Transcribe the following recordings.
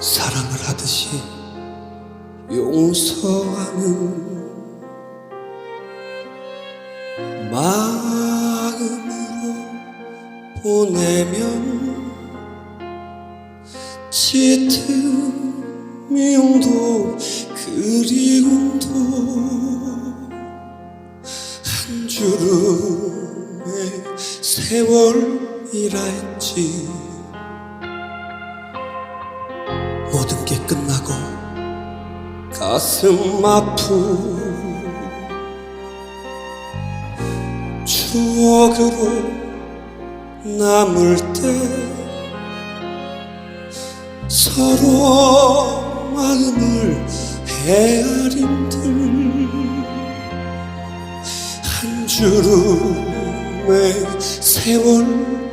사랑을 하듯이 용서하는 마음으로 보내면 짙은 미움도 그리움도 한 주름의 세월이라 했지 가슴 아픈 추억으로 남을 때 서로 마음을 헤아림들 한 주름의 세월뿐이겠지.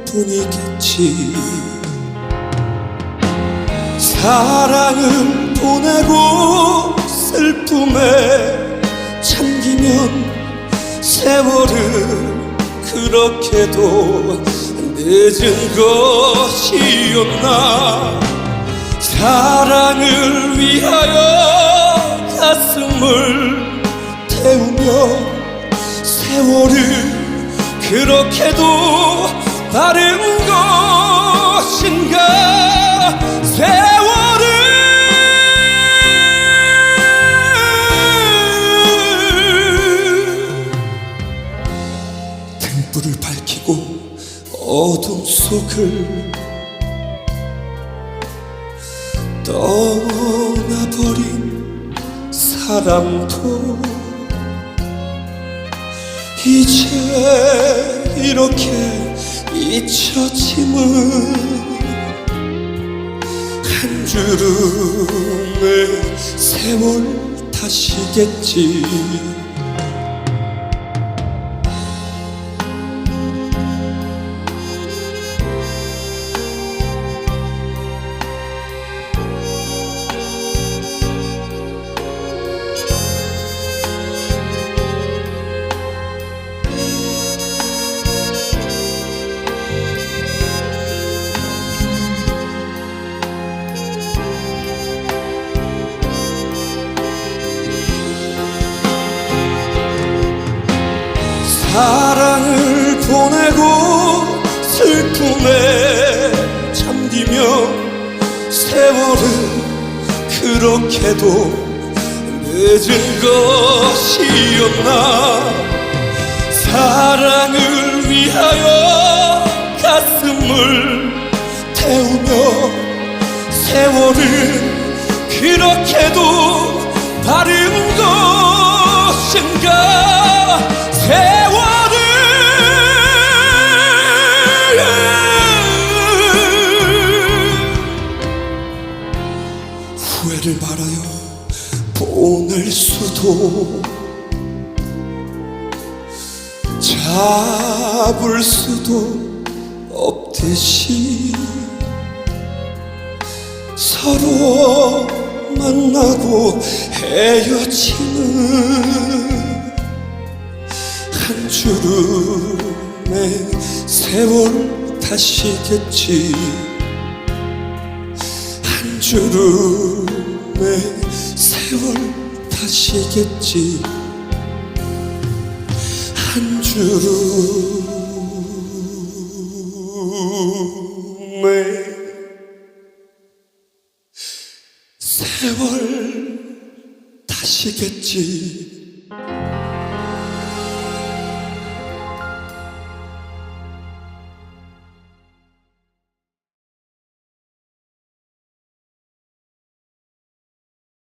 사랑을 보내고 슬픔에 잠기면 세월은 그렇게도 늦은 것이었나. 사랑을 위하여 가슴을 태우며 세월은 그렇게도 다른 어둠 속을 떠나버린 사람도 이제 이렇게 잊혀짐은 한 주름의 세월 탓이겠지 사랑을 보내고 슬픔에 잠기면 세월은 그렇게도 늦은 것이었나? 사랑을 위하여 가슴을 태우며 세월은 그렇게도 다른 것인가 보낼 수도 잡을 수도 없듯이 서로 만나고 헤어지는 한 주름의 세월 한 주름의 세월 탓이겠지? 한 주름의 세월 탓이겠지